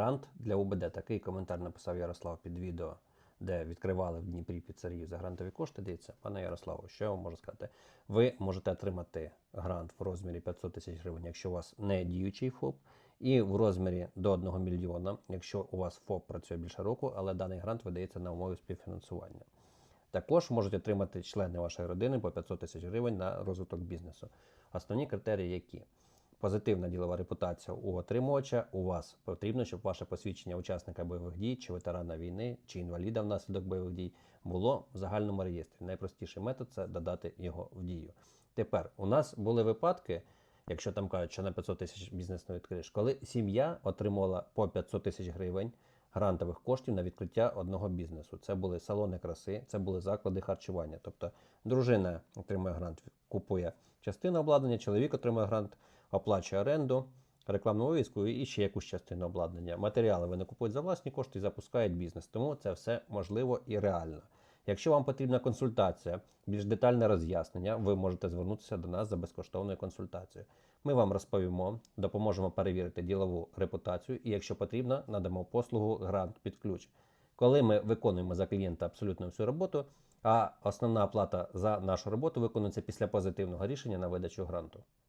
Грант для УБД. Такий коментар написав Ярослав під відео, де відкривали в Дніпрі піцерію за грантові кошти. Дивіться, пане Ярославу, що я вам можу сказати? Ви можете отримати грант в розмірі 500 тисяч гривень, якщо у вас не діючий ФОП, і в розмірі до 1 мільйона, якщо у вас ФОП працює більше року, але даний грант видається на умові співфінансування. Також можуть отримати члени вашої родини по 500 тисяч гривень на розвиток бізнесу. Основні критерії які? Позитивна ділова репутація у отримувача. У вас потрібно, щоб ваше посвідчення учасника бойових дій, чи ветерана війни, чи інваліда внаслідок бойових дій було в загальному реєстрі. Найпростіший метод це додати його в дію. Тепер у нас були випадки, якщо там кажуть, що на 500 тисяч бізнес не відкриєш, коли сім'я отримала по 500 тисяч гривень грантових коштів на відкриття одного бізнесу. Це були салони краси, це були заклади харчування. Тобто дружина отримує грант, купує частину обладнання, чоловік отримує грант, оплачує оренду, рекламну вивіску і ще якусь частину обладнання. Матеріали вони купують за власні кошти і запускають бізнес. Тому це все можливо і реально. Якщо вам потрібна консультація, більш детальне роз'яснення, ви можете звернутися до нас за безкоштовною консультацією. Ми вам розповімо, допоможемо перевірити ділову репутацію і, якщо потрібно, надамо послугу грант під ключ. Коли ми виконуємо за клієнта абсолютно всю роботу, а основна оплата за нашу роботу виконується після позитивного рішення на видачу гранту.